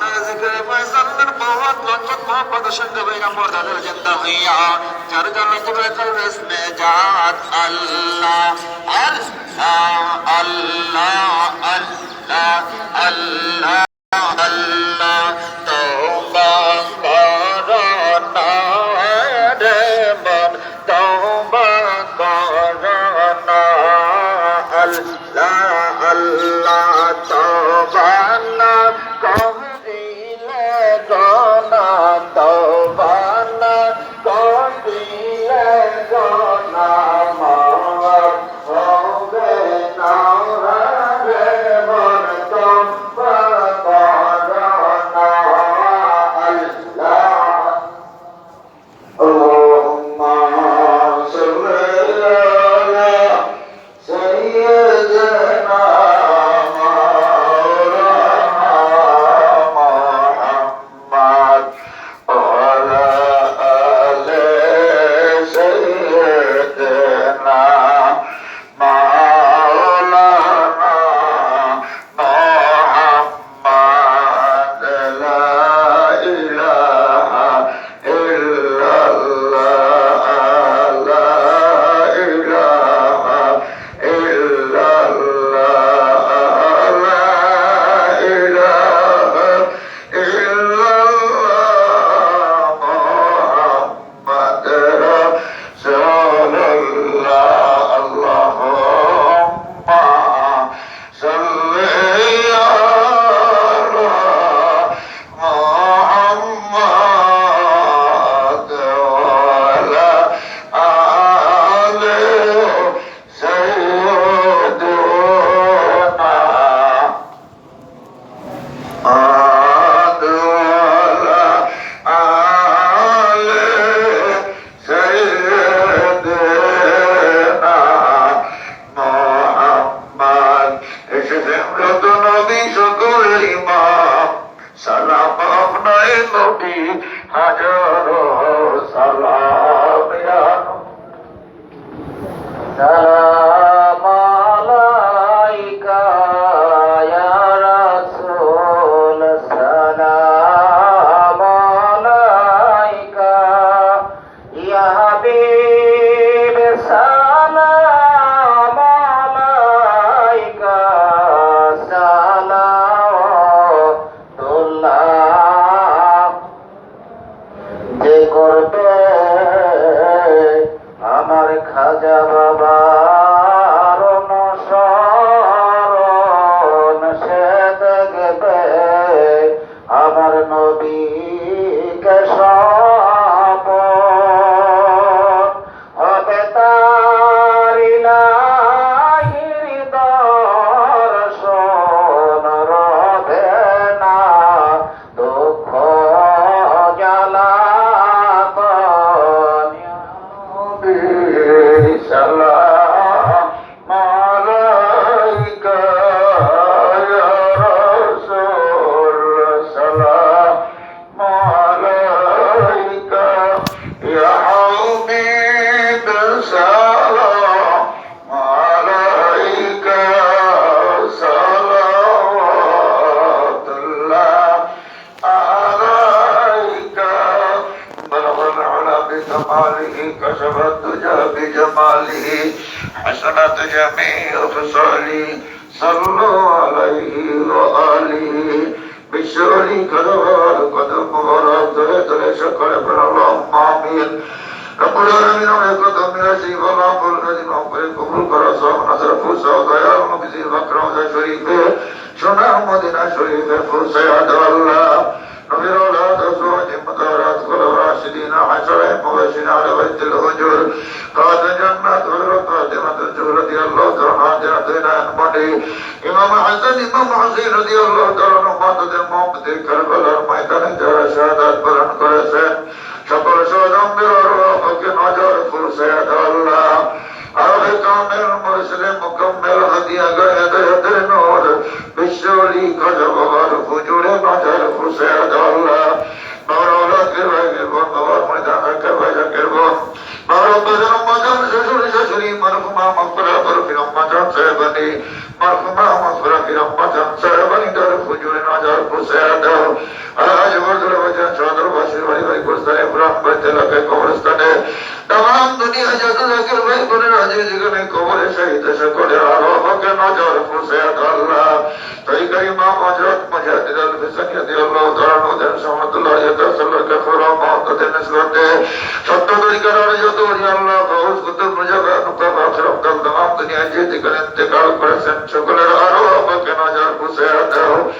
আনার জিকিরে ফয়সালের বহুত লজ্জত মোহাম্মদ সঙ্গে বেগম্বর তাদের জিন্দা হইয়া যার আল্লাহ আল্লাহ আল্লাহ আল্লাহ আল্লাহ আল্লাহ নবী হাজার সালাম সালাম। নবী কসা السنة جميع خصالي صلوا عليه وآله بشوري كدوار قدم مراد يدري شكر ابن اللهم آمين رب العالمين عليك تمنى سيف الله قل الذي نقل قبول قرى صاحب نظر فوسا وضياء مكزي مكرم شريف شنا مدينة شريف فوسا يا الله نبي الله تسوى جمتارا الراشدين حسب مبشرين على وجه الوجود قال جنات غير فاطمة الجهر رضي الله تعالى جنات نعمتي إمام حسن إمام حسين رضي الله تعالى نمات دل موقت كربلا ميدان جرى شهادات بلند قرسين সকল সদম্বের রূপকে নজর ফুরসাদ আল্লাহ আর কামের মুসলিম মুকম্মল হাদিয়া গয়ে দয়াতে নূর বিশ্বলি কদবর হুজুরে নজর ফুরসাদ আল্লাহ কবরে শহীদ সকলে আরও হকে নজর করছে আল্লাহ তাই কারিমা হযরত মুজাহিদ আল ফিসানি রাদিয়াল্লাহু তাআলা ওদের সমতুল্লাহ ইয়াতাসাল্লাহ কাফরা نسلتے ستو دشکر اور جو تو یا اللہ بہت قدر مجھے کانو کا باخر کل تمام دنیا جیتی کر انتقال پر سن شکلر آرو بکے ناجار کو سیاد ہو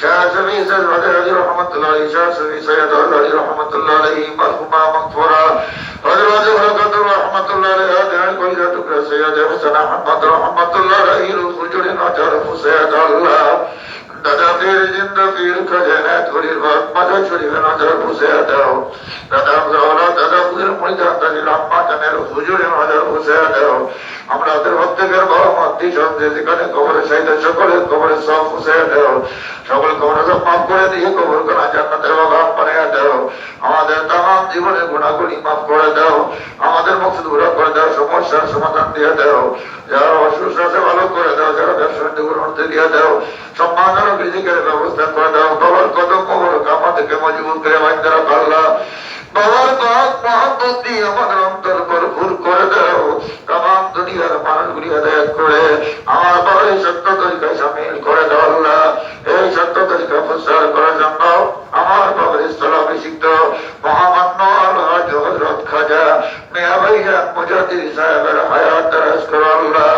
شاہ سمی سید وزیر علی رحمت اللہ علیہ شاہ سمی سید علی رحمت اللہ علیہ مرحوما مغفورا حضرت برکت رحمت اللہ علیہ دین کوئی جا ٹکڑا سید حسن احمد رحمت اللہ علیہ الخجر ناجار کو سیاد اللہ পীর জিন্দা পীর খাজানাত ধরির ভাগ মাথা দাও। দাদা দাদা পীর মইদা দাদি রাম্মা জানের হুজুরে নজর দাও। আমরা প্রত্যেকের বড় মাতৃ সন্দেহ যেখানে কবরে সকলে কবরে সব দাও। সকল কবরে করে দিয়ে কবর করা দাও। আমাদের তাম জীবনের গুণাগুলি মাফ করে দাও। আমাদের মুক্ত দূর করে দাও, সমস্যার সমাধান দিয়ে দাও। যারা অসুস্থ আছে ভালো করে দাও, যারা ব্যবসা বাণিজ্য দিয়ে দাও। সম্মানের ব্যবস্থা করে দাও। বাবার কদম মোবারক আমাদেরকে মজবুত করে বাইন্দারা পাল্লা বাবার বাপ মহাব্বত দিয়ে আমাদের অন্তর ভরপুর করে দাও। তাম দুনিয়ার মানুষগুলি আদায় করে আমার বাবার এই সত্য তরিকায় সামিল করে দাও আল্লাহ। এই সত্য তরিকা প্রচার করার জন্য আমার বাবার স্থলাভিষিক্ত মহামান্য আল্লাহ হজরত খাজা মিয়া ভাইজান মুজাদ্দিদ সাহেবের হায়াত দারাজ করো আল্লাহ।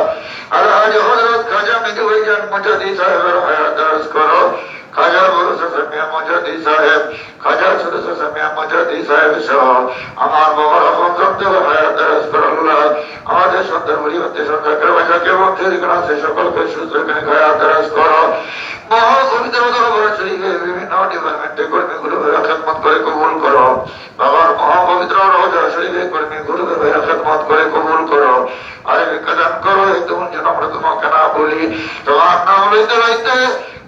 আলহাজ হজরত খাজা মিদু ভাইজান মুজাদ্দিদ সাহেবের হায়াত দারাজ করো। খাজা বড় সামিয়া মুজাদ্দিদ সাহেব খাজা ছোট সামিয়া মুজাদ্দিদ সাহেব সহ আমার করো আল্লাহ আমাদের সন্তান পরিবর্তে সন্তানকে বাঁচাকে মধ্যে আছে সকলকে সুস্থ করে হায়াত করো। বিভিন্ন ডিপার্টমেন্টে কর্মীগুলো খেদমত করে কবুল করো। আরে বিজ্ঞান বলি। তোমার নাম লইতে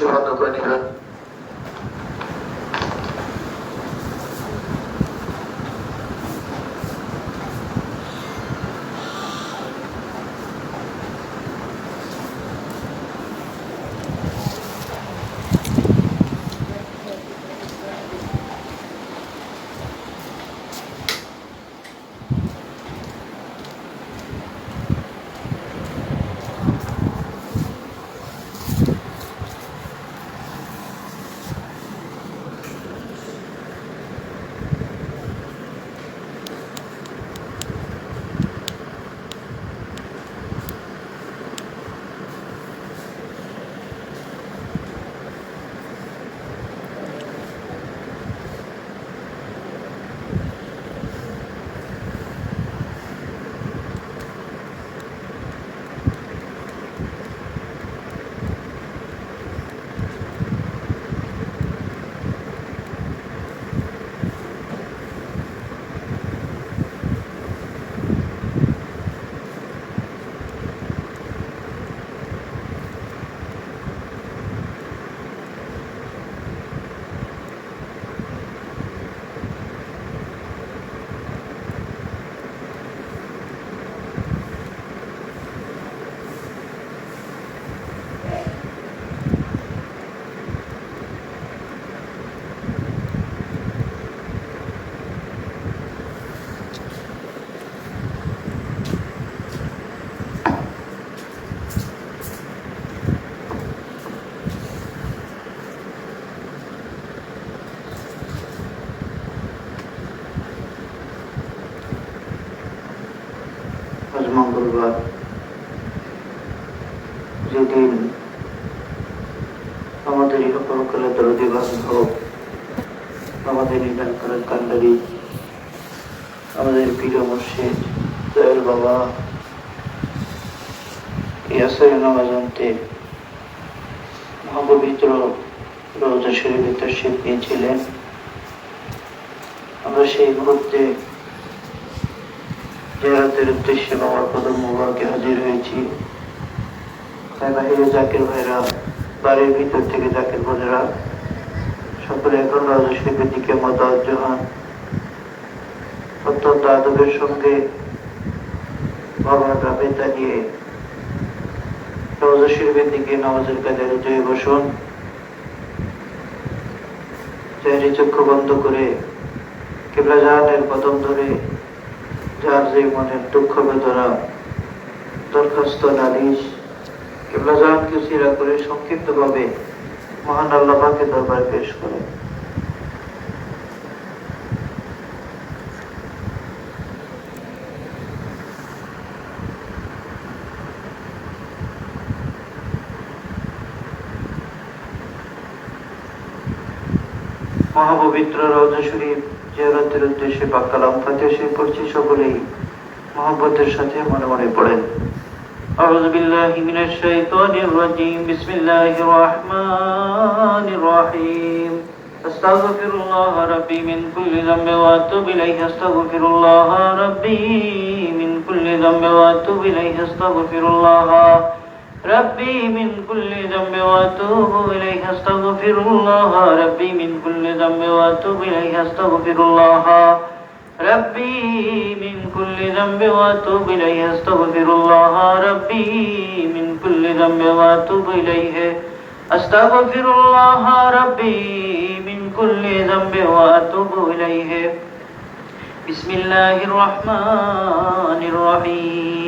অবশ্যই করে নেবেন মঙ্গলবার যেদিন আমাদের ইহপরকালে দরদি বান্ধব আমাদের ইলাকার কান্ডারি, আমাদের প্রিয় মুর্শিদ দয়াল বাবা, ইয়াসের নামাজন্তে মহাপবিত্র রোজা শরীফে তশরিফ নিয়েছিলেন। আমরা সেই মুহূর্তে জেরাতের উদ্দেশ্যে বাবার কদম মুবারকে হাজির হয়েছি। তাই বাহিরে জাকির ভাইরা, বাড়ির ভিতর থেকে জাকির বোনেরা, সকলে এখন রাজা দিকে মতাজ্য হন অত্যন্ত আদবের সঙ্গে বাবার রাবেতা নিয়ে শরীফের দিকে নামাজের কাজে রুজয়ে বসুন। চক্ষু বন্ধ করে কেবলা জাহানের কদম ধরে যার যে মনের দুঃখ বেদনা, দরখাস্ত নালিশ জাহানকে সিরা করে সংক্ষিপ্ত ভাবে মহান আল্লাহ পাকে দরবার পেশ করে মহাপবিত্র রওজা শরীফ জিয়ারতের উদ্দেশ্যে বাক্কালাম ফাতিহা শরীফ পড়ছি সকলেই মহব্বতের সাথে মনে মনে পড়েন أعوذ بالله من الشيطان الرجيم بسم الله الرحمن الرحيم أستغفر الله ربي من كل ذنب وأتوب إليه أستغفر الله ربي من كل ذنب وأتوب إليه أستغفر الله ربي من كل ذنب وأتوب إليه أستغفر الله ربي من كل ذنب وأتوب إليه أستغفر الله ربي من كل ذنب واتوب اليه استغفر الله ربي من كل ذنب واتوب اليه استغفر الله ربي من كل ذنب واتوب اليه بسم الله الرحمن الرحيم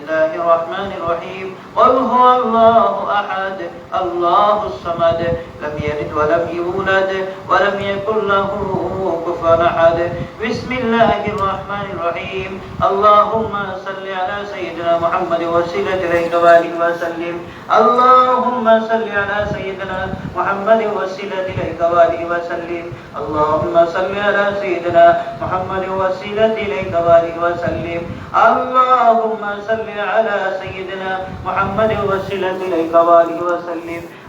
الله الرحمن الرحيم. قل هو الله أحد الله الصمد. لم يلد ولم يولد ولم يكن له كفوا أحد. بسم الله الرحمن الرحيم. اللهم صل على سيدنا محمد وسيلة إليك وآله وسلم. اللهم صل على سيدنا محمد وسيلة إليك وآله وسلم. اللهم صل على سيدنا محمد وسيلة إليك وآله وسلم. اللهم صل على سيدنا محمد وسلم إليك وآله وسلم.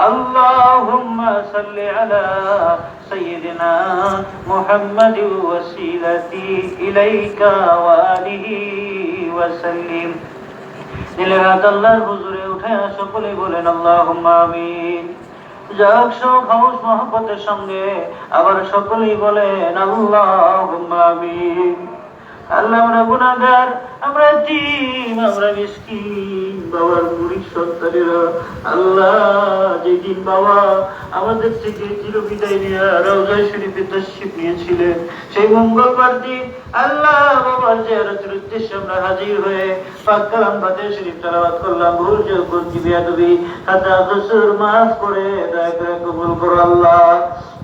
اللهم صل على سيدنا محمد وسيلتي إليك وآله وسلم দিলের হাত আল্লাহর হুজুরে উঠে সকলে বলেন আল্লাহ আমিন যাক সব হাউস মহব্বতের সঙ্গে আবার সকলেই বলেন আল্লাহ আমিন আল্লাহ আমরা গুনাহগার, আমরা জিম আমরা মিসকিন, বাবার বুড়ি সন্তানেরা। আল্লাহ যেদিন বাবা আমাদের থেকে চির বিদায় নিয়ে রওজা শরীফে তশরিফ নিয়েছিলেন, সেই মঙ্গলবার দিন আল্লাহ বাবার জিয়ারতের উদ্দেশ্যে আমরা হাজির হয়ে পাক কালাম ফাতিহা শরীফ তেলাওয়াত করলাম। ভুল যে করছি বিয়াদবি খাতা কসুর মাফ করে, দয়া করে কবুল করো আল্লাহ।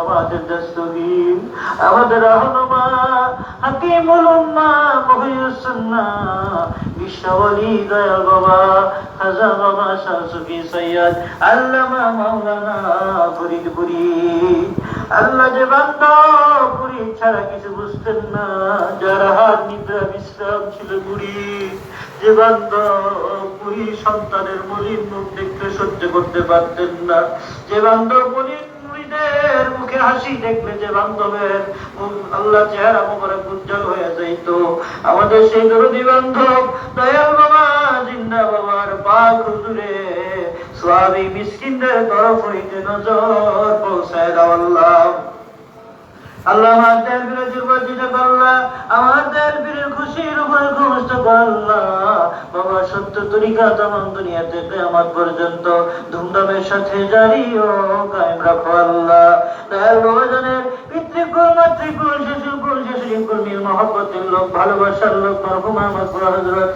আমাদের দস্তগীর। আমাদের রহনুমা বিশ্ববলি দয়াল বাবা বাবা সৈয়দ আল্লামা মাওলানা ফরিদপুরি। আল্লাহ যে পুরী ছাড়া কিছু বুঝতেন না। যারা হাত নিদ্রা বিশ্রাম ছিল পুরী। যে বান্দা পুরী সন্তানের মলিন মুখ দেখতে সহ্য করতে পারতেন না। যে বান্দা মলিন মুড়িদের মুখে হাসি দেখবে যে বান্ধবের আল্লাহ চেহারা মোবারক উজ্জ্বল হয়ে যাইতো। আমাদের সেই দরদি বান্ধব দয়াল বাবা, জিন্দা বাবার পাক হুজুরে স্বামী মিসকিনদের তরফ হইতে নজর পৌঁছায় দাও আল্লাহ। আল্লাহ আমাদের বিরোধী বর্জিত করলা আমাদের খুশির উপরে করলা বাবা, সত্য তরিকা দুনিয়াতে কেয়ামত পর্যন্ত ধুমধামের সাথে জারি ও কায়েম রাখো আল্লাহ। পিতৃকুল, মাতৃকুল, শিশুকুল শিশুকুল মহব্বতের লোক, ভালোবাসার লোক, মরহুমা মকবুর হজরত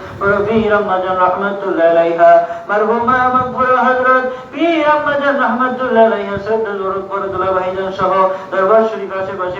আম্মাজান রহমতুল্লাহ আলাইহা। মরহুমা মকবুর হজরত পীর আম্মাজান রহমতুল্লাহ আলাইহা ভাইজান সহ দরবার শরীফ আশেপাশে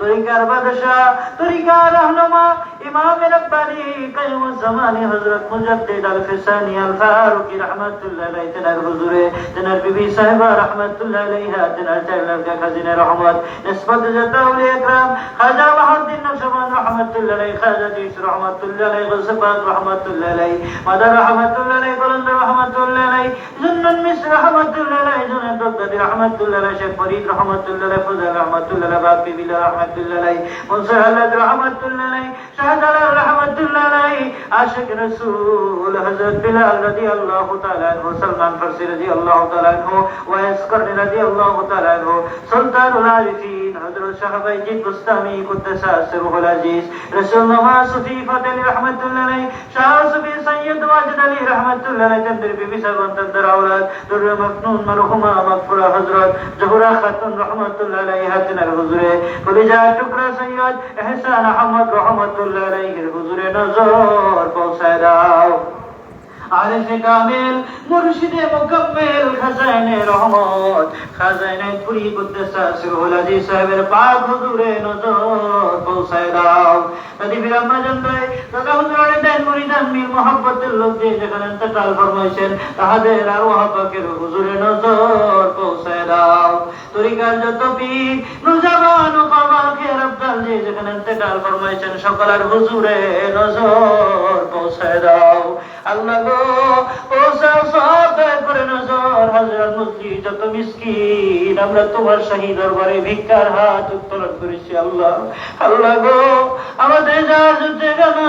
তরিকার বাদশাহ তরিকার রহনুমা? ইমাম রব্বানি কায়ুম জামানি হযরত মুজাদ্দিদ আল ফিসানি আল ফারুকি রাহমাতুল্লাহ আলাইহি তেনার হুজুরে, তেনার বিবি সাহেবা রাহমাতুল্লাহ আলাইহা, তেনার চাইলার কা খাজিনে রহমত, নিসবত জাতাউল ইকরাম, খাজা বাহাউদ্দিন নকশবন্দ রাহমাতুল্লাহ আলাইহি, খাজা দিস রাহমাতুল্লাহ আলাইহি গলসবাত রাহমাতুল্লাহ আলাইহি, মাদার রাহমাতুল্লাহ আলাইহি কলন্দ রাহমাতুল্লাহ আলাইহি, জুন্নান মিসর রাহমাতুল্লাহ আলাইহি জুনাদ বাগদাদি রাহমাতুল্লাহ আলাইহি, শেখ ফরিদ রাহমাতুল্লাহ আলাইহি ফজল রাহমাতুল্লাহ আলাইহি বাকি বিলা রাহমাতুল্লাহ আলাইহি মুনসির আলাদ রাহমাতুল্লাহ আলাইহি শাহজালাল রাহমাতুল্লাহ আলাইহি আশিক রাসূল হযরত বিলাল রাদিয়াল্লাহু তাআলা আনহু সালমান ফারসি রাদিয়াল্লাহু তাআলা আনহু ওয়াইস করনি রাদিয়াল্লাহু তাআলা আনহু সুলতানুল আরিফিন হযরত খাতুন রাহমাতুল্লাহ আলাইহা তিনার সৈয়দ এহসান আহমদ রাহমাতুল্লাহ আলাইহির হুজুরে নজর পৌঁছায় দাও। আরেফে কামেল, মুর্শিদে মুকাম্মেল খাজাইনে রহমত। খাজাইনে পুরি সাহেবের পাক হুজুরে নজর পৌঁছায় দাও। যদি আমরা জানবে দাদা হুজুরে দেন মুরিদান লোক যেখানে ইন্তেকাল ফরমাইছেন, তাহাদের আর ওয়াহাবাকের হুজুরে নজর পৌঁছায় দাও। তরিকার যত পীর নুজাবান যেখানে ইন্তেকাল ফরমাইছেন, সকলের হুজুরে নজর পৌঁছায় দাও। আল্লাহ যত আমরা তোমার শাহী দরবারে ভিক্ষার হাত করেছি, আল্লাহ। আল্লাহ গো, আমাদের যার যুদ্ধে জানা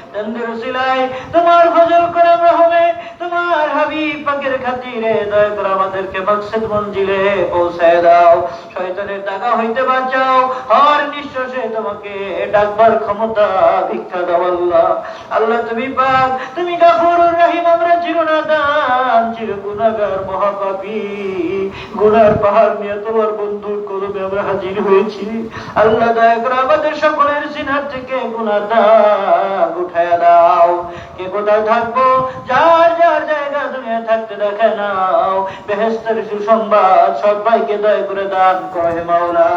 চন্দ্র সিলাই তোমার ফজল করম রহমে তোমার হাবিব পাকের খাতিরে দয়া করে আমাদেরকে মকসদ মঞ্জিলে পৌঁছায় দাও। শয়তানের টাকা হইতে বাঁচাও। হর নিঃশ্বাসে তোমাকে ডাকবার ক্ষমতা ভিক্ষা দাও আল্লাহ। আল্লাহ, তুমি পাক, তুমি গাফুরুর রহিম, আমরা চিরনাদান চির গুনাহগার মহাপাপী গুনার পাহাড় নিয়ে তোমার বন্ধুর কদমে আমরা হাজির হয়েছি। আল্লাহ দয়া করে আমাদের সকলের সিনার থেকে গুনার দাগ উঠায় দাও। কে কোথায় থাকব, যার যার জায়গা দুনিয়া থাকতে দেখে নাও। বেহেস্তের সুসংবাদ সবাইকে দয়া করে দান করে মাওলা।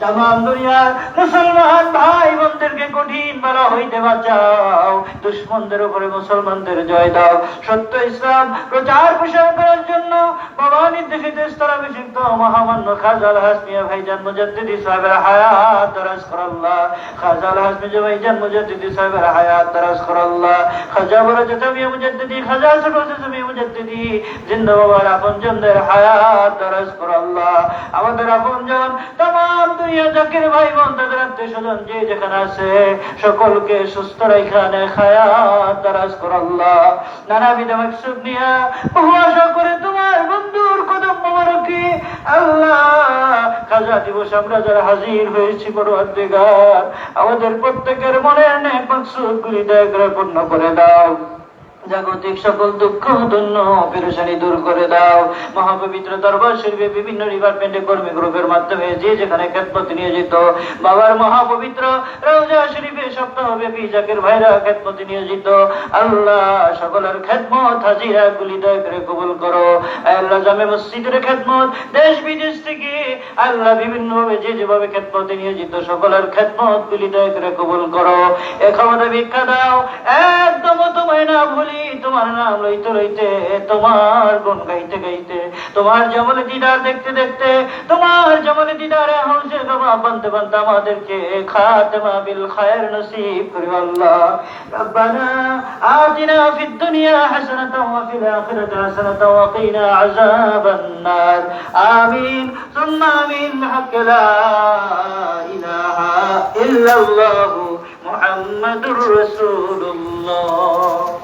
তামাম দুনিয়ার মুসলমান ভাই বোনদেরকে কঠিন বালা হইতে বাঁচাও। দুশ্মনদের উপরে মুসলমানদের জয় দাও। সত্য ইসলাম প্রচার প্রসার করার জন্য বাবা নির্দেশিত স্তরাভিষিক্ত মহামান্য খাজাল হাসমিয়া ভাইজান মুজাদ্দিদি সাহেবের হায়াত হাসমি ভাইজান মুজাদ্দিদি সাহেবের হায়াত খাজা বড় মুজাদ্দিদি, খাজা ছোট মুজাদ্দিদি। বাবার হায়াত আমাদের দুনিয়া জাকির ভাই বোন, তাদের আত্মীয় স্বজন যে যেখানে আছে, সকলকে সুস্থ রেখানে খায়াত দরাজ নিয়া বহু আশা করে তোমার বন্ধুর কদম মোবারকে আল্লাহ খাজা দিবস আমরা যারা হাজির হয়েছি বড় অর্ধেকার আমাদের প্রত্যেকের মনে নেক মাকসুদ গুলি দয়া করে পূর্ণ করে দাও। জাগতিক সকল দুঃখ ধন্য পেরেশানি দূর করে দাও। মহাপবিত্র দরবার শরীফে বিভিন্ন ডিপার্টমেন্টে কর্মী গ্রুপের মাধ্যমে যে যেখানে খেদমত নিয়োজিত। বাবার মহাপবিত্র রওজা শরীফে সপ্তাহব্যাপী জাকির ভাইরা খেদমত নিয়োজিত। আল্লাহ সকলের খেদমত হাজিরা গুলি দয়া করে কবুল করো। আল্লাহ জামে মসজিদের খেদমত দেশ বিদেশ থেকে আল্লাহ বিভিন্ন ভাবে যে যেভাবে খেদমতে নিয়োজিত সকলের খেদমত গুলি দয়া করে কবুল করো। এ ক্ষমতা ভিক্ষা দাও। একদম তোমায় না ভুলি তোমার নাম লইতে লইতে, তোমার গুণ গাইতে গাইতে, তোমার জমলে দিদার দেখতে দেখতে, তোমার জমলে দিদারে হাউসে গমা বানতে বানতে আমাদেরকে খাতেমা বিল খায়ের নসিব করি আল্লাহ। রব্বানা আতিনা ফিদ দুনিয়া হাসানাতাও ওয়া ফিল আখিরাতি হাসানাতাও ওয়া কিনা আযাবান নার। আমিন, সুম্মা আমিন, বিহাক্ক লা ইলাহা ইল্লাল্লাহু মুহাম্মাদুর রাসূলুল্লাহ।